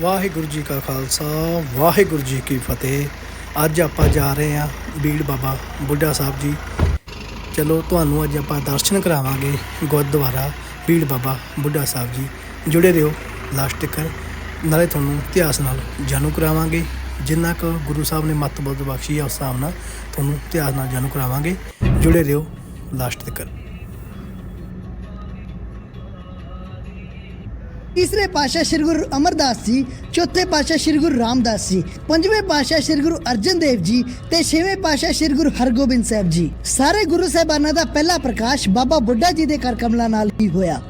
ਵਾਹਿਗੁਰੂ ਜੀ ਕਾ ਖਾਲਸਾ, ਵਾਹਿਗੁਰੂ ਜੀ ਕੀ ਫਤਿਹ। ਅੱਜ ਆਪਾਂ ਜਾ ਰਹੇ ਹਾਂ ਬੀੜ ਬਾਬਾ ਬੁੱਢਾ ਸਾਹਿਬ ਜੀ। ਚਲੋ, ਤੁਹਾਨੂੰ ਅੱਜ ਆਪਾਂ ਦਰਸ਼ਨ ਕਰਾਵਾਂਗੇ ਗੁਰਦੁਆਰਾ ਬੀੜ ਬਾਬਾ ਬੁੱਢਾ ਸਾਹਿਬ ਜੀ। ਜੁੜੇ ਰਹੋ ਲਾਸਟ ਤੱਕ ਨਾਲੇ ਤੁਹਾਨੂੰ ਇਤਿਹਾਸ ਨਾਲ ਜਾਣੂ ਕਰਾਵਾਂਗੇ। ਜਿੰਨਾ ਕੁ ਗੁਰੂ ਸਾਹਿਬ ਨੇ ਮੱਤ ਬੁੱਧ ਬਖਸ਼ੀ ਆ ਉਸ ਹਿਸਾਬ ਨਾਲ ਤੁਹਾਨੂੰ ਇਤਿਹਾਸ ਨਾਲ ਜਾਣੂ ਕਰਾਵਾਂਗੇ। ਜੁੜੇ ਰਹੋ ਲਾਸਟ ਤੱਕ ਤੀਸਰੇ ਪਾਤਸ਼ਾਹ ਸ੍ਰੀ ਗੁਰੂ ਅਮਰਦਾਸ ਜੀ, ਚੌਥੇ ਪਾਤਸ਼ਾਹ ਸ੍ਰੀ ਗੁਰੂ ਰਾਮਦਾਸ ਜੀ, ਪੰਜਵੇਂ ਪਾਤਸ਼ਾਹ ਸ੍ਰੀ ਗੁਰੂ ਅਰਜਨ ਦੇਵ ਜੀ ਤੇ ਛੇਵੇਂ ਪਾਤਸ਼ਾਹ ਸ੍ਰੀ ਗੁਰੂ ਹਰਗੋਬਿੰਦ ਸਾਹਿਬ ਜੀ। ਸਾਰੇ ਗੁਰੂ ਸਾਹਿਬਾਨਾਂ ਦਾ ਪਹਿਲਾ ਪ੍ਰਕਾਸ਼ ਬਾਬਾ ਬੁੱਢਾ ਜੀ ਦੇ ਕਰ ਕਮਲਾਂ ਨਾਲ ਹੀ ਹੋਇਆ।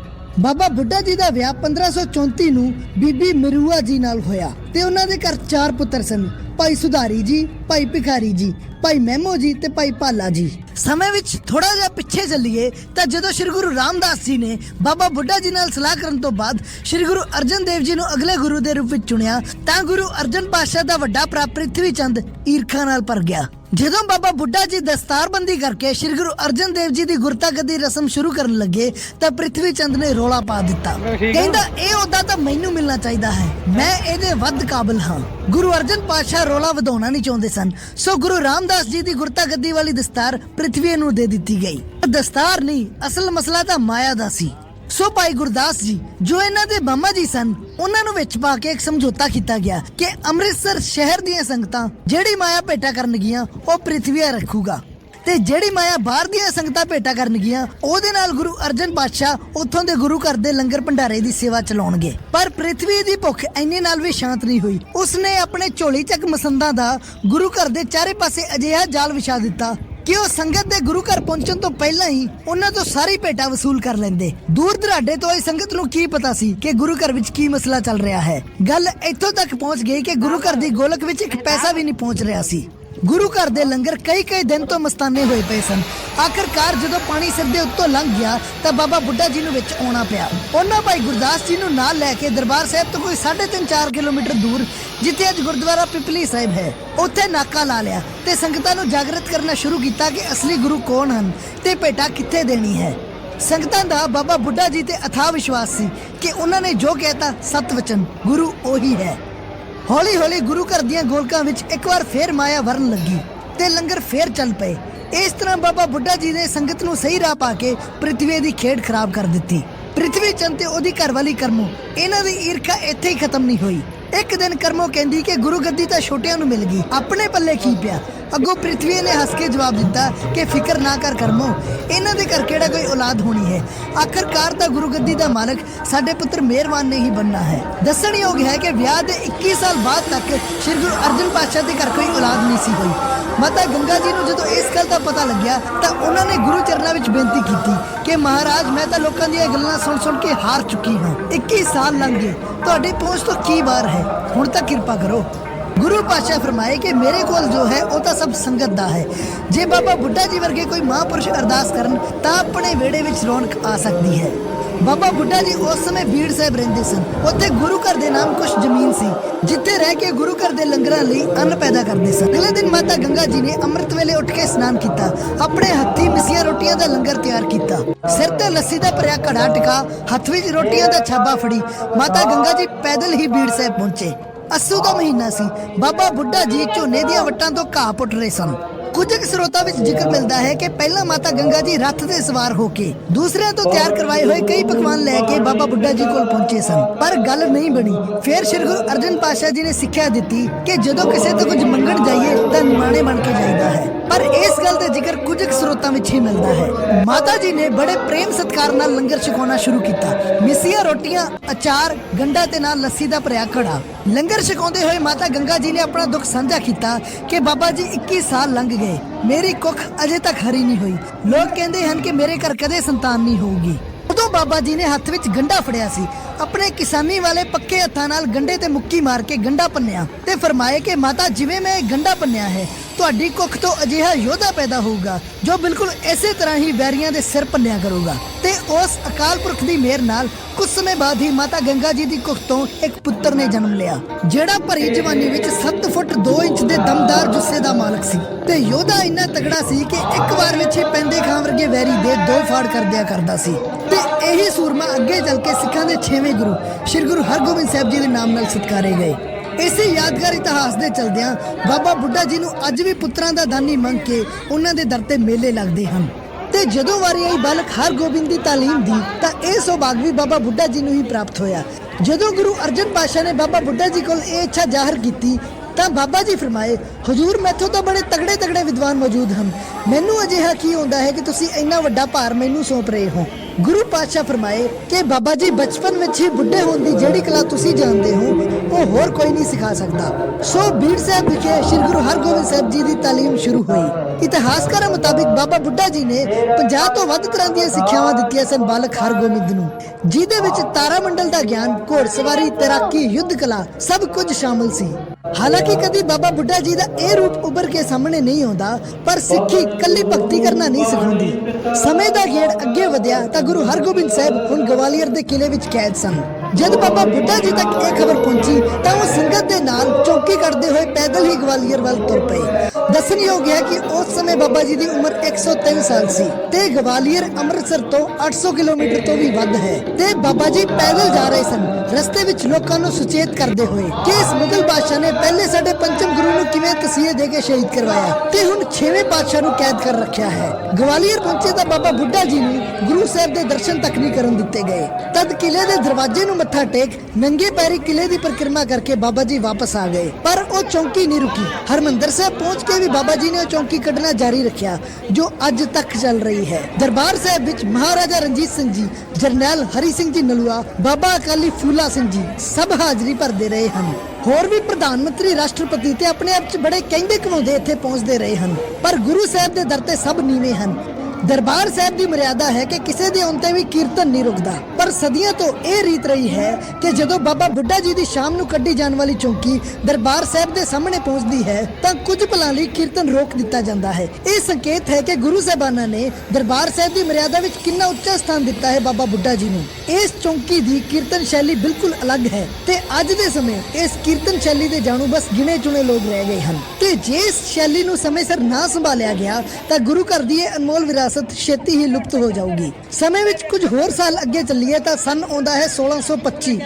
ਬਾਬਾ ਬੁੱਢਾ ਜੀ ਦਾ ਵਿਆਹ 1534 ਨੂੰ ਬੀਬੀ ਮਰੂਆ ਜੀ ਨਾਲ ਹੋਇਆ ਤੇ ਉਹਨਾਂ ਦੇ ਘਰ ਚਾਰ ਪੁੱਤਰ ਸਨ। ਭਾਈ ਸੁਧਾਰੀ ਜੀ ਭਾਈ ਭਿਖਾਰੀ ਜੀ ਭਾਈ ਮਹਿਮੋ ਜੀ ਤੇ ਭਾਈ ਭਾਲਾ ਜੀ। ਸਮੇਂ ਵਿੱਚ ਥੋੜਾ ਜਿਹਾ ਪਿੱਛੇ ਚੱਲੀਏ ਤਾਂ ਜਦੋਂ ਸ੍ਰੀ ਗੁਰੂ ਰਾਮਦਾਸ ਜੀ ਨੇ ਬਾਬਾ ਬੁੱਢਾ ਜੀ ਨਾਲ ਸਲਾਹ ਕਰਨ ਤੋਂ ਬਾਅਦ ਸ੍ਰੀ ਗੁਰੂ ਅਰਜਨ ਦੇਵ ਜੀ ਨੂੰ ਅਗਲੇ ਗੁਰੂ ਦੇ ਰੂਪ ਵਿੱਚ ਚੁਣਿਆ ਤਾਂ ਗੁਰੂ ਅਰਜਨ ਪਾਤਸ਼ਾਹ ਦਾ ਵੱਡਾ ਭਰਾ ਪ੍ਰਿਥਵੀ ਚੰਦ ਈਰਖਾ ਨਾਲ ਭਰ ਗਿਆ। ਜਦੋਂ ਬਾਬਾ ਬੁੱਢਾ ਜੀ ਦਸਤਾਰਬੰਦੀ ਕਰਕੇ ਸ੍ਰੀ ਗੁਰੂ ਅਰਜਨ ਦੇਵ ਜੀ ਦੀ ਗੁਰਤਾ ਗੱਦੀ ਰਸਮ ਸ਼ੁਰੂ ਕਰਨ ਲੱਗੇ ਤਾਂ ਪ੍ਰਿਥਵੀ ਚੰਦ ਨੇ ਰੋਲਾ ਪਾ ਦਿੱਤਾ। ਕਹਿੰਦਾ ਇਹ ਉਹਦਾ ਤਾਂ ਮੈਨੂੰ ਮਿਲਣਾ ਚਾਹੀਦਾ ਹੈ। ਮੈਂ ਇਹਦੇ ਵੱਧ ਕਾਬਿਲ ਹਾਂ। ਗੁਰੂ ਅਰਜਨ ਪਾਤਸ਼ਾਹ ਰੋਲਾ ਵਧਾਉਣਾ ਨਹੀਂ ਚਾਹੁੰਦੇ ਸਨ। ਸੋ ਗੁਰੂ ਰਾਮਦਾਸ ਜੀ ਦੀ ਗੁਰਤਾ ਗੱਦੀ ਵਾਲੀ ਦਸਤਾਰ ਪ੍ਰਿਥਵੀ ਨੂੰ ਦੇ ਦਿੱਤੀ ਗਈ। ਦਸਤਾਰ ਨਹੀਂ, ਅਸਲ ਮਸਲਾ ਤਾਂ ਮਾਇਆ ਦਾ ਸੀ। ਸੋ ਭਾਈ ਗੁਰਦਾਸ ਜੀ, ਜੋ ਇਹਨਾਂ ਦੇ ਮਾਮਾ ਜੀ ਸਨ, ਉਹਨਾਂ ਨੂੰ ਵਿੱਚ ਪਾ ਕੇ ਇੱਕ ਸਮਝੌਤਾ ਕੀਤਾ ਗਿਆ ਕਿ ਅੰਮ੍ਰਿਤਸਰ ਸ਼ਹਿਰ ਦੀਆਂ ਸੰਗਤਾਂ ਜਿਹੜੀ ਮਾਇਆ ਭੇਟਾ ਕਰਨਗੀਆਂ, ਉਹ ਪ੍ਰਿਥਵੀਆ ਰੱਖੂਗਾ। ਤੇ ਜਿਹੜੀ ਮਾਇਆ ਬਾਹਰ ਦੀਆਂ ਸੰਗਤਾਂ ਭੇਟਾ ਕਰਨਗੀਆਂ, ਉਹਦੇ ਨਾਲ ਗੁਰੂ ਅਰਜਨ ਪਾਤਸ਼ਾਹ ਉੱਥੋਂ ਦੇ ਗੁਰੂ ਘਰ ਦੇ ਲੰਗਰ ਭੰਡਾਰੇ ਦੀ ਸੇਵਾ ਚਲਾਉਣਗੇ। ਪਰ ਪ੍ਰਿਥਵੀ ਦੀ ਭੁੱਖ ਇੰਨੇ ਨਾਲ ਵੀ ਸ਼ਾਂਤ ਨਹੀਂ ਹੋਈ। ਉਸਨੇ ਆਪਣੇ ਝੋਲੀ ਚੱਕ ਮਸੰਦਾਂ ਦਾ ਗੁਰੂ ਘਰ ਦੇ ਚਾਰੇ ਪਾਸੇ ਅਜਿਹਾ ਜਾਲ ਵਿਛਾ ਦਿੱਤਾ ਕਿ ਉਹ ਸੰਗਤ ਦੇ ਗੁਰੂ ਘਰ ਪਹੁੰਚਣ ਤੋਂ ਪਹਿਲਾਂ ਹੀ ਉਹਨਾਂ ਤੋਂ ਸਾਰੀ ਭੇਟਾ ਵਸੂਲ ਕਰ ਲੈਂਦੇ। ਦੂਰ ਦਰਾਡੇ ਤੋਂ ਇਹ ਸੰਗਤ ਨੂੰ ਕੀ ਪਤਾ ਸੀ ਕਿ ਗੁਰੂ ਘਰ ਵਿੱਚ ਕੀ ਮਸਲਾ ਚੱਲ ਰਿਹਾ ਹੈ। ਗੱਲ ਇੱਥੋਂ ਤੱਕ ਪਹੁੰਚ ਗਈ ਕਿ ਗੁਰੂ ਘਰ ਦੀ ਗੋਲਕ ਵਿੱਚ ਇੱਕ ਪੈਸਾ ਵੀ ਨਹੀਂ ਪਹੁੰਚ ਰਿਹਾ ਸੀ। ਗੁਰੂ ਘਰ ਦੇ ਲੰਗਰ ਕਈ ਕਈ ਦਿਨ ਤੋਂ ਮਸਤਾਨੇ ਹੋਏ ਪਏ ਸਨ। ਆਖਰਕਾਰ ਜਦੋਂ ਪਾਣੀ ਸਿਰ ਦੇ ਉੱਤੋਂ ਲੰਘ ਗਿਆ, ਤਾਂ ਬਾਬਾ ਬੁੱਢਾ ਜੀ ਨੂੰ ਵਿੱਚ ਆਉਣਾ ਪਿਆ। ਉਹਨਾਂ ਭਾਈ ਗੁਰਦਾਸ ਜੀ ਨੂੰ ਨਾਲ ਲੈ ਕੇ ਦਰਬਾਰ ਸਾਹਿਬ ਤੋਂ ਕੋਈ 3.5-4 ਕਿਲੋਮੀਟਰ ਦੂਰ, ਜਿੱਥੇ ਅੱਜ ਗੁਰਦੁਆਰਾ ਪਿਪਲੀ ਸਾਹਿਬ ਹੈ, ਉੱਥੇ ਨਾਕਾ ਲਾ ਲਿਆ ਤੇ ਸੰਗਤਾਂ ਨੂੰ ਜਾਗਰਤ ਕਰਨਾ ਸ਼ੁਰੂ ਕੀਤਾ ਕਿ ਅਸਲੀ ਗੁਰੂ ਕੌਣ ਹਨ ਤੇ ਭੇਟਾ ਕਿੱਥੇ ਦੇਣੀ ਹੈ। ਸੰਗਤਾਂ ਦਾ ਬਾਬਾ ਬੁੱਢਾ ਜੀ ਤੇ ਅਥਾਹ ਵਿਸ਼ਵਾਸ ਸੀ ਕਿ ਉਹਨਾਂ ਨੇ ਜੋ ਕਹਿਤਾ ਸਤ ਵਚਨ, ਗੁਰੂ ਉਹੀ ਹੈ। ਹੌਲੀ ਹੌਲੀ ਗੁਰੂ ਘਰ ਦੀਆਂ ਗੋਲਕਾਂ ਵਿੱਚ ਇੱਕ ਵਾਰ ਫੇਰ ਮਾਇਆ ਵਰਨ ਲੱਗੀ ਤੇ ਲੰਗਰ ਫੇਰ ਚੱਲ ਪਏ। ਇਸ ਤਰ੍ਹਾਂ ਬਾਬਾ ਬੁੱਢਾ ਜੀ ਨੇ ਸੰਗਤ ਨੂੰ ਸਹੀ ਰਾਹ ਪਾ ਕੇ ਪ੍ਰਿਥਵੀ ਦੀ ਖੇਡ ਖਰਾਬ ਕਰ ਦਿੱਤੀ। ਪ੍ਰਿਥਵੀ ਚੰਦ ਤੇ ਉਹਦੀ ਘਰਵਾਲੀ ਕਰਮੋ, ਇਹਨਾਂ ਦੀ ਈਰਖਾ ਇੱਥੇ ਹੀ ਖਤਮ ਨਹੀਂ ਹੋਈ। ਇੱਕ ਦਿਨ ਕਰਮੋ ਕਹਿੰਦੀ ਕਿ ਗੁਰੂ ਗੱਦੀ ਤਾਂ ਛੋਟਿਆਂ ਨੂੰ ਮਿਲ ਗਈ, ਆਪਣੇ ਪੱਲੇ ਕੀ ਪਿਆ? ਅੱਗੋਂ ਪ੍ਰਿਥਵੀ ਨੇ ਹੱਸ ਕੇ ਜਵਾਬ ਦਿੱਤਾ ਕਿ ਫਿਕਰ ਨਾ ਕਰ ਕਰਮੋ, ਇਹਨਾਂ ਦੇ ਘਰ ਕਿਹੜਾ ਕੋਈ ਔਲਾਦ ਹੋਣੀ ਹੈ? ਆਖਰਕਾਰ ਤਾਂ ਗੁਰੂ ਦਾ ਮਾਲਕ ਸਾਡੇ ਪੁੱਤਰ ਮਿਹਰਬਾਨ ਨੇ ਹੀ ਬੰਨਾ ਹੈ। ਦੱਸਣਯੋਗ ਹੈ ਕਿ ਵਿਆਹ ਦੇ 21 ਸਾਲ ਬਾਅਦ ਤੱਕ ਸ੍ਰੀ ਗੁਰੂ ਅਰਜਨ ਪਾਤਸ਼ਾਹ ਦੇ ਘਰ ਕੋਈ ਔਲਾਦ ਨਹੀਂ ਸੀ ਹੋਈ। ਮਾਤਾ ਗੰਗਾ ਜੀ ਨੂੰ ਜਦੋਂ ਇਸ ਗੱਲ ਦਾ ਪਤਾ ਲੱਗਿਆ ਤਾਂ ਉਹਨਾਂ ਨੇ ਗੁਰੂ ਚਰਨਾਂ ਵਿੱਚ ਬੇਨਤੀ ਕੀਤੀ ਕਿ ਮਹਾਰਾਜ, ਮੈਂ ਤਾਂ ਲੋਕਾਂ ਦੀਆਂ ਗੱਲਾਂ ਸੁਣ ਸੁਣ ਕੇ ਹਾਰ ਚੁੱਕੀ ਹਾਂ। 21 ਸਾਲ ਲੰਘ ਗਏ। ਤੁਹਾਡੀ ਪਹੁੰਚ ਤੋਂ ਕੀ ਵਾਰ ਹੈ? ਹੁਣ ਤਾਂ ਕਿਰਪਾ ਕਰੋ। ਗੁਰੂ ਪਾਤਸ਼ਾਹ ਫਰਮਾਏ ਕਿ ਮੇਰੇ ਕੋਲ ਜੋ ਹੈ ਉਹ ਤਾਂ ਸਭ ਸੰਗਤ ਦਾ ਹੈ। ਜੇ ਬਾਬਾ ਬੁੱਢਾ ਜੀ ਵਰਗੇ ਕੋਈ ਮਹਾਂਪੁਰਸ਼ ਅਰਦਾਸ ਕਰਨ, ਤਾਂ ਆਪਣੇ ਵਿਹੜੇ ਵਿੱਚ ਰੌਣਕ ਆ ਸਕਦੀ ਹੈ। ਬਾਬਾ ਬੁੱਢਾ ਜੀ ਉਸ ਸਮੇਂ ਬੀੜ ਸਾਹਿਬ ਰਹਿੰਦੇ ਸਨ। ਉੱਥੇ ਗੁਰੂ ਘਰ ਦੇ ਨਾਮ ਕੁਝ ਜ਼ਮੀਨ ਸੀ, ਜਿੱਥੇ ਰਹਿ ਕੇ ਗੁਰੂ ਘਰ ਦੇ ਲੰਗਰਾਂ ਲਈ ਅੰਨ ਪੈਦਾ ਕਰਦੇ ਸਨ। ਅਗਲੇ ਦਿਨ ਮਾਤਾ ਗੰਗਾ ਜੀ ਨੇ ਅੰਮ੍ਰਿਤ ਵੇਲੇ ਉੱਠ ਕੇ ਇਸ਼ਨਾਨ ਕੀਤਾ, ਆਪਣੇ ਹੱਥੀ ਮਿਸੀਆਂ ਰੋਟੀਆਂ ਦਾ ਲੰਗਰ ਤਿਆਰ ਕੀਤਾ। ਸਿਰ ਤੇ ਲੱਸੀ ਦਾ ਭਰਿਆ ਘੜਾ ਟਿਕਾ, ਹੱਥ ਵਿੱਚ ਰੋਟੀਆਂ ਦਾ ਛਾਬਾ ਫੜੀ, ਮਾਤਾ ਗੰਗਾ ਜੀ ਪੈਦਲ ਹੀ ਬੀੜ ਸਾਹਿਬ ਪਹੁੰਚੇ। ਅੱਸੂ ਦਾ ਮਹੀਨਾ ਸੀ। ਬਾਬਾ ਬੁੱਢਾ ਜੀ ਝੋਨੇ ਦੀਆਂ ਵੱਟਾਂ ਤੋਂ ਘਾਹ ਪੁੱਟ ਰਹੇ ਸਨ। ਕੁਝ ਕੁ ਸਰੋਤਾਂ ਵਿੱਚ ਜ਼ਿਕਰ ਮਿਲਦਾ ਹੈ ਕਿ ਪਹਿਲਾਂ ਮਾਤਾ ਗੰਗਾ ਜੀ ਰੱਥ ਤੇ ਸਵਾਰ ਹੋ ਕੇ ਦੂਸਰਿਆਂ ਤੋਂ ਤਿਆਰ ਕਰਵਾਏ ਹੋਏ ਕਈ ਪਕਵਾਨ ਲੈ ਕੇ ਬਾਬਾ ਬੁੱਢਾ ਜੀ ਕੋਲ ਪਹੁੰਚੇ ਸਨ। ਪਰ ਗੱਲ ਨਹੀਂ ਬਣੀ। ਫਿਰ ਸ੍ਰੀ ਗੁਰੂ ਅਰਜਨ ਪਾਤਸ਼ਾਹ ਜੀ ਨੇ ਸਿੱਖਿਆ ਦਿੱਤੀ ਕਿ ਜਦੋਂ ਕਿਸੇ ਤੋਂ ਕੁਝ ਮੰਗਣ ਜਾਈਏ ਤਾਂ ਨਿਮਾਣੇ ਬਣ ਕੇ ਜਾਈਦਾ ਹੈ। ਪਰ ਇਸ ਗੱਲ ਦਾ ਜ਼ਿਕਰ ਕੁਝ ਵਿੱਚ ਹੀ ਮਿਲਦਾ ਹੈ। ਮਾਤਾ ਜੀ ਨੇ ਬੜੇ ਪ੍ਰੇਮ ਸਤਿਕਾਰ ਨਾਲ ਲੰਗਰ ਛਕਾਉਣਾ ਸ਼ੁਰੂ ਕੀਤਾ। ਮਿਸੀਆਂ, ਰੋਟੀਆਂ, ਅਚਾਰ, ਗੰਡਾ ਤੇ ਨਾਲ ਲੱਸੀ ਦਾ ਭਰਿਆ ਘੜਾ। ਲੰਗਰ ਛਕਾਉਂਦੇ ਹੋਏ ਮਾਤਾ ਗੰਗਾ ਜੀ ਨੇ ਆਪਣਾ ਦੁੱਖ ਸਾਂਝਾ ਕੀਤਾ ਕਿ ਬਾਬਾ ਜੀ 21 ਸਾਲ ਲੰਘ ਗਏ। ਮੇਰੀ ਕੁੱਖ ਅਜੇ ਤੱਕ ਹਰੀ ਨਹੀਂ ਹੋਈ। ਲੋਕ ਕਹਿੰਦੇ ਹਨ ਕਿ ਮੇਰੇ ਘਰ ਕਦੇ ਸੰਤਾਨ ਨਹੀਂ ਹੋਊਗੀ। ਉਦੋਂ ਬਾਬਾ ਜੀ ਨੇ ਹੱਥ ਵਿੱਚ ਗੰਡਾ ਫੜਿਆ ਸੀ। ਆਪਣੇ ਕਿਸਾਨੀ ਵਾਲੇ ਪੱਕੇ ਹੱਥਾਂ ਨਾਲ ਗੰਡੇ ਤੇ ਮੁੱਕੀ ਮਾਰ ਕੇ ਗੰਡਾ ਪੰਨਿਆ ਤੇ ਫਰਮਾਏ ਕਿ ਮਾਤਾ, ਜਿਵੇਂ ਮੈਂ ਇਹ ਗੰਡਾ ਪੰਨਿਆ ਹੈ ਤੁਹਾਡੀ ਕੁੱਖ ਤੋਂ ਅਜਿਹਾ ਯੋਧਾ ਪੈਦਾ ਹੋਊਗਾ, ਜੋ ਬਿਲਕੁਲ ਇਸੇ ਤਰ੍ਹਾਂ ਹੀ ਵੈਰੀਆਂ ਦੇ ਸਿਰ ਭੰਨਿਆ ਕਰੂਗਾ। ਤੇ ਉਸ ਅਕਾਲ ਪੁਰਖ ਦੀ ਮਿਹਰ ਨਾਲ ਕੁਝ ਸਮੇਂ ਬਾਅਦ ਹੀ ਮਾਤਾ ਗੰਗਾ ਜੀ ਦੀ ਕੁੱਖ ਤੋਂ ਇੱਕ ਪੁੱਤਰ ਨੇ ਜਨਮ ਲਿਆ, ਜਿਹੜਾ ਭਰੀ ਜਵਾਨੀ ਵਿੱਚ 7 ਫੁੱਟ 2 ਇੰਚ ਦੇ ਦਮਦਾਰ ਜੁੱਸੇ ਦਾ ਮਾਲਕ ਸੀ। ਤੇ ਯੋਧਾ ਇੰਨਾ ਤਗੜਾ ਸੀ ਕਿ ਇੱਕ ਵਾਰ ਵਿੱਚ ਹੀ ਪੈਂਦੇ ਖਾਂ ਵਰਗੇ ਵੈਰੀ ਦੇ ਦੋ ਫਾੜ ਕਰ ਦਿਆ ਕਰਦਾ ਸੀ। ਤੇ ਇਹੀ ਸੂਰਮਾ ਅੱਗੇ ਚੱਲ ਕੇ ਸਿੱਖਾਂ ਦੇ 6ਵੇਂ ਗੁਰੂ, ਸ੍ਰੀ ਗੁਰੂ ਹਰਗੋਬਿੰਦ ਸਾਹਿਬ ਜੀ ਦੇ ਨਾਮ ਨਾਲ ਸਤਿਕਾਰੇ ਗਏ। ਇਸੇ ਯਾਦਗਾਰ ਇਤਿਹਾਸ ਦੇ ਚਲਦਿਆਂ ਬਾਬਾ ਬੁੱਢਾ ਜੀ ਨੂੰ ਅੱਜ ਵੀ ਪੁੱਤਰਾਂ ਦਾ ਦਾਨੀ ਮੰਗ ਕੇ ਉਹਨਾਂ ਦੇ ਦਰ ਤੇ ਮੇਲੇ ਲੱਗਦੇ ਹਨ। ਤੇ ਜਦੋਂ ਵਾਰੀ ਆਈ ਬਾਲਕ ਹਰਗੋਬਿੰਦ ਦੀ ਤਾਲੀਮ ਦੀ, ਤਾਂ ਇਹ ਸੁਭਾਗ ਵੀ ਬਾਬਾ ਬੁੱਢਾ ਜੀ ਨੂੰ ਹੀ ਪ੍ਰਾਪਤ ਹੋਇਆ। ਜਦੋਂ ਗੁਰੂ ਅਰਜਨ ਪਾਸ਼ਾ ਨੇ ਬਾਬਾ ਬੁੱਢਾ ਜੀ ਕੋਲ ਇਹ ਇੱਛਾ ਜ਼ਾਹਰ ਕੀਤੀ, ਤਾਂ ਬਾਬਾ ਜੀ ਫਰਮਾਏ, ਹਜੂਰ, ਮੈਥੋਂ ਤਾਂ ਬੜੇ ਤਗੜੇ ਤਗੜੇ ਵਿਦਵਾਨ ਮੌਜੂਦ ਹਨ। ਮੈਨੂੰ ਅਜਿਹਾ ਕੀ ਹੁੰਦਾ ਹੈ ਕਿ ਤੁਸੀਂ ਇੰਨਾ ਵੱਡਾ ਭਾਰ ਮੈਨੂੰ ਸੌਂਪ ਰਹੇ ਹੋ? ਗੁਰੂ ਪਾਤਸ਼ਾਹ ਫਰਮਾਏ ਕਿ ਬਾਬਾ ਜੀ ਬਚਪਨ ਵਿੱਚ ਹੀ ਬੁੱਢੇ ਹੋਣ ਦੀ ਜਿਹੜੀ ਕਲਾ ਤੁਸੀਂ ਜਾਣਦੇ ਹੋ, ਉਹ ਹੋਰ ਕੋਈ ਨਹੀਂ ਸਿਖਾ ਸਕਦਾ। ਸੋ ਬੀੜ ਸਾਹਿਬ ਵਿਖੇ ਸ੍ਰੀ ਗੁਰੂ ਹਰਗੋਬਿੰਦ ਸਾਹਿਬ ਜੀ ਦੀ ਤਾਲੀਮ ਸ਼ੁਰੂ ਹੋਈ। ਇਤਿਹਾਸਕਾਰਾਂ ਮੁਤਾਬਿਕ ਬਾਬਾ ਬੁੱਢਾ ਜੀ ਨੇ 50 ਤੋਂ ਵੱਧ ਤਰ੍ਹਾਂ ਦੀਆਂ ਸਿੱਖਿਆਵਾਂ ਦਿੱਤੀਆਂ ਸਨ ਬਾਲਕ ਹਰਗੋਬਿੰਦ ਨੂੰ, ਜਿਹਦੇ ਵਿੱਚ ਤਾਰਾ ਮੰਡਲ ਦਾ ਗਿਆਨ ਘੋੜਸਵਾਰੀ ਤੈਰਾਕੀ, ਯੁੱਧ ਕਲਾ ਸਭ ਕੁਝ ਸ਼ਾਮਲ ਸੀ। ਹਾਲਾਂਕਿ ਕਦੀ ਬਾਬਾ ਬੁੱਢਾ ਜੀ ਦਾ ਇਹ ਰੂਪ ਉੱਭਰ ਕੇ ਸਾਹਮਣੇ ਨਹੀਂ ਆਉਂਦਾ, ਪਰ ਸਿੱਖੀ ਕੱਲੀ ਭਗਤੀ ਕਰਨਾ ਨਹੀਂ ਸਿਖਾਉਂਦੀ। ਸਮੇਂ ਦਾ ਗੇੜ ਅੱਗੇ ਵਧਿਆ ਤਾਂ ਗੁਰੂ ਹਰਗੋਬਿੰਦ ਸਾਹਿਬ ਹੁਣ ਗਵਾਲੀਅਰ ਦੇ ਕਿਲੇ ਵਿੱਚ ਕੈਦ ਸਨ। ਜਦ ਬਾਬਾ ਬੁੱਢਾ ਜੀ ਤੱਕ ਇਹ ਖਬਰ ਪਹੁੰਚੀ ਤਾਂ ਉਹ ਸੰਗਤ ਦੇ ਨਾਲ ਚੌਕੀ ਕਰਦੇ ਹੋਏ ਪੈਦਲ ਹੀ ਗਵਾਲੀਅਰ ਵੱਲ ਤੁਰ ਪਏ। ਦੱਸਣਯੋਗ ਹੈ ਕਿ ਉਸ ਸਮੇਂ ਬਾਬਾ ਜੀ ਦੀ ਉਮਰ 103 ਸਾਲ ਸੀ ਤੇ ਗਵਾਲੀਅਰ ਅੰਮ੍ਰਿਤਸਰ ਤੋਂ 800 ਕਿਲੋਮੀਟਰ ਤੋਂ ਵੀ ਵੱਧ ਹੈ ਤੇ ਬਾਬਾ ਜੀ ਪੈਦਲ ਜਾ ਰਹੇ ਸਨ। ਰਸਤੇ ਵਿੱਚ ਲੋਕਾਂ ਨੂੰ ਸੁਚੇਤ ਕਰਦੇ ਹੋਏ ਕਿ ਇਸ ਮੁਗਲ ਬਾਦਸ਼ਾਹ ਨੇ ਪਹਿਲੇ ਸਾਡੇ ਪੰਚਮ ਗੁਰੂ ਨੂੰ ਕਿਵੇਂ ਤਸੀਹੇ ਦੇ ਕੇ ਸ਼ਹੀਦ ਕਰਵਾਇਆ ਤੇ ਹੁਣ 6ਵੇਂ ਪਾਤਸ਼ਾਹ ਨੂੰ ਕੈਦ ਕਰ ਰੱਖਿਆ ਹੈ। ਗਵਾਲੀਅਰ ਪਹੁੰਚੇ ਤਾਂ ਬਾਬਾ ਬੁੱਢਾ ਜੀ ਨੂੰ ਗੁਰੂ ਸਾਹਿਬ ਦੇ ਦਰਸ਼ਨ ਤੱਕ ਨਹੀਂ ਕਰਨ ਦਿੱਤੇ ਗਏ। ਤਦ ਕਿਲੇ ਦੇ ਦਰਵਾਜ਼ੇ ਨੂੰ ਮੱਥਾ ਟੇਕ, ਨੰਗੇ ਪੈਰੀ ਕਿਲੇ ਦੀ ਪਰਿਕਰਮਾ ਕਰਕੇ ਬਾਬਾ ਜੀ ਵਾਪਸ ਆ ਗਏ। ਪਰ ਉਹ ਚੌਂਕੀ ਨਹੀਂ ਰੁਕੀ। ਹਰਮੰਦਰ ਸਾਹਿਬ ਪਹੁੰਚ ਕੇ ਵੀ ਬਾਬਾ ਜੀ ਨੇ ਉਹ ਚੌਂਕੀ ਕੱਢਣਾ ਜਾਰੀ ਰੱਖਿਆ, ਜੋ ਅੱਜ ਤੱਕ ਚੱਲ ਰਹੀ ਹੈ। ਦਰਬਾਰ ਸਾਹਿਬ ਵਿੱਚ ਮਹਾਰਾਜਾ ਰਣਜੀਤ ਸਿੰਘ ਜੀ, ਜਰਨੈਲ ਹਰੀ ਸਿੰਘ ਜੀ ਨਲੂਆ, ਬਾਬਾ ਅਕਾਲੀ ਫੂਲਾ ਸਿੰਘ ਜੀ, ਸਭ ਹਾਜ਼ਰੀ ਭਰਦੇ ਰਹੇ ਹਨ। ਹੋਰ ਵੀ ਪ੍ਰਧਾਨ ਮੰਤਰੀ, ਰਾਸ਼ਟਰਪਤੀ ਤੇ ਆਪਣੇ ਆਪ 'ਚ ਬੜੇ ਕਹਿੰਦੇ ਕਮਾਉਂਦੇ ਇੱਥੇ ਪਹੁੰਚਦੇ ਰਹੇ ਹਨ। ਪਰ ਗੁਰੂ ਸਾਹਿਬ ਦੇ ਦਰ ਤੇ ਸਭ ਨੀਵੇਂ ਹਨ। ਦਰਬਾਰ ਸਾਹਿਬ ਦੀ ਮਰਿਆਦਾ ਹੈ ਕਿ ਕਿਸੇ ਦੇ ਆਉਣ ਤੇ ਵੀ ਕੀਰਤਨ ਨਹੀਂ ਰੁਕਦਾ। ਪਰ ਸਦੀਆਂ ਤੋਂ ਇਹ ਰੀਤ ਰਹੀ ਹੈ ਕਿ ਜਦੋਂ ਬਾਬਾ ਬੁੱਢਾ ਜੀ ਦੀ ਸ਼ਾਮ ਨੂੰ ਕੱਢੀ ਜਾਣ ਵਾਲੀ ਚੌਂਕੀ ਦਰਬਾਰ ਸਾਹਿਬ ਦੇ ਸਾਹਮਣੇ ਪਹੁੰਚਦੀ ਹੈ, ਤਾਂ ਕੁਝ ਪਲਾਂ ਲਈ ਕੀਰਤਨ ਰੋਕ ਦਿੱਤਾ ਜਾਂਦਾ ਹੈ। ਇਹ ਸੰਕੇਤ ਹੈ ਕਿ ਗੁਰੂ ਸਾਹਿਬਾਨਾਂ ਨੇ ਦਰਬਾਰ ਸਾਹਿਬ ਦੀ ਮਰਿਆਦਾ ਵਿੱਚ ਕਿੰਨਾ ਉੱਚਾ ਸਥਾਨ ਦਿੱਤਾ ਹੈ ਬਾਬਾ ਬੁੱਢਾ ਜੀ ਨੂੰ। ਇਸ ਚੌਂਕੀ ਦੀ ਕੀਰਤਨ ਸ਼ੈਲੀ ਬਿਲਕੁਲ ਅਲੱਗ ਹੈ ਤੇ ਅੱਜ ਦੇ ਸਮੇਂ ਇਸ ਕੀਰਤਨ ਸ਼ੈਲੀ ਦੇ ਜਾਣੂ ਬਸ ਗਿਣੇ ਚੁਣੇ ਲੋਕ ਰਹਿ ਗਏ ਹਨ। ਤੇ ਜੇ ਇਸ ਸ਼ੈਲੀ ਨੂੰ ਸਮੇਂ ਸਿਰ ਨਾ ਸੰਭਾਲਿਆ ਗਿਆ, ਤਾਂ ਗੁਰੂ ਘਰ ਦੀ ਇਹ ਅਨਮੋਲ ਵਿਰਾਸਤ ਛੇਤੀ ਹੀ ਲੁਪਤ ਹੋ ਜਾਊਗੀ। ਸਮੇਂ ਵਿੱਚ ਕੁਝ ਹੋਰ ਸਾਲ ਅੱਗੇ ਚੱਲੀਏ ਤਾਂ ਸਨ ਆਉਂਦਾ ਹੈ 1625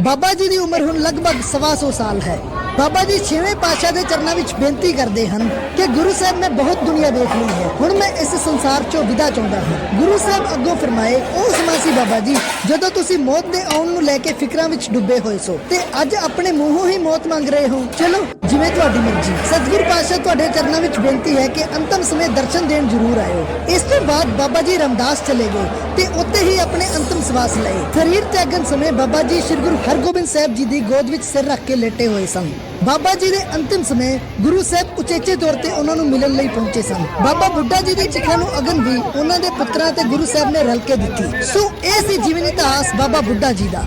ਬਾਬਾ ਜੀ ਦੀ ਉਮਰ ਹੁਣ ਲਗਭਗ ਸਵਾ ਸੌ ਸਾਲ ਹੈ। ਬਾਬਾ ਜੀ, ਛੇਵੇਂ ਪਾਤਸ਼ਾਹ ਦੇ ਚਰਨਾਂ ਵਿੱਚ ਬੇਨਤੀ ਕਰਦੇ ਹਨ ਕਿ ਗੁਰੂ ਸਾਹਿਬ ਮੈਂ ਬਹੁਤ ਦੁਨੀਆ ਦੇਖ ਲਈ ਹੈ। ਹੁਣ ਮੈਂ ਇਸ ਸੰਸਾਰ ਚੋਂ ਵਿਦਾ ਚਾਹੁੰਦਾ ਹਾਂ। ਗੁਰੂ ਸਾਹਿਬ ਅੱਗੋਂ ਫਰਮਾਏ ਉਹ ਸਮਾਂ ਸੀ ਬਾਬਾ ਜੀ, ਜਦੋਂ ਤੁਸੀਂ ਮੌਤ ਦੇ ਆਉਣ ਨੂੰ ਲੈ ਕੇ ਫਿਕਰਾਂ ਵਿੱਚ ਡੁੱਬੇ ਹੋਏ ਸੋ ਤੇ ਅੱਜ ਆਪਣੇ ਮੂੰਹੋਂ ਹੀ ਮੌਤ ਮੰਗ ਰਹੇ ਹੋ, ਚਲੋ, ਜਿਵੇਂ ਤੁਹਾਡੀ ਮਰਜ਼ੀ। ਸਤਿਗੁਰ ਪਾਤਸ਼ਾਹ ਤੁਹਾਡੇ ਚਰਨਾਂ ਵਿੱਚ ਬੇਨਤੀ ਹੈ ਕਿ ਅੰਤਮ ਸਮੇਂ ਦਰਸ਼ਨ ਦੇਣ ਜ਼ਰੂਰ ਆਇਓ। ਇਸ ਤੋਂ ਬਾਅਦ ਬਾਬਾ ਜੀ ਰਮਦਾਸ ਚਲੇ ਗਏ ਤੇ ਉੱਤੇ ਹੀ ਆਪਣੇ ਅੰਤਮ ਸਵਾਸ ਲਏ। ਸਰੀਰ ਤਿਆਗਣ ਸਮੇਂ ਬਾਬਾ ਜੀ ਸ੍ਰੀ ਗੁਰੂ ਹਰਗੋਬਿੰਦ ਸਾਹਿਬ ਜੀ ਦੀ ਗੋਦ ਵਿੱਚ ਸਿਰ ਰੱਖ ਕੇ ਲੇਟੇ ਹੋਏ ਸਨ। ਬਾਬਾ ਜੀ ਦੇ ਅੰਤਿਮ ਸਮੇਂ ਗੁਰੂ ਸਾਹਿਬ ਉਚੇਚੇ ਤੌਰ ਤੇ ਉਹਨਾਂ ਨੂੰ ਮਿਲਣ ਲਈ ਪਹੁੰਚੇ ਸਨ। ਬਾਬਾ ਬੁੱਢਾ ਜੀ ਦੀ ਚਿਖਾ ਨੂੰ ਅਗਨ ਵੀ ਉਹਨਾਂ ਦੇ ਪੁੱਤਰਾਂ ਤੇ ਗੁਰੂ ਸਾਹਿਬ ਨੇ ਰਲ ਕੇ ਦਿੱਤੀ। ਸੋ ਇਹ ਸੀ ਜੀਵਨ ਇਤਿਹਾਸ ਬਾਬਾ ਬੁੱਢਾ ਜੀ ਦਾ।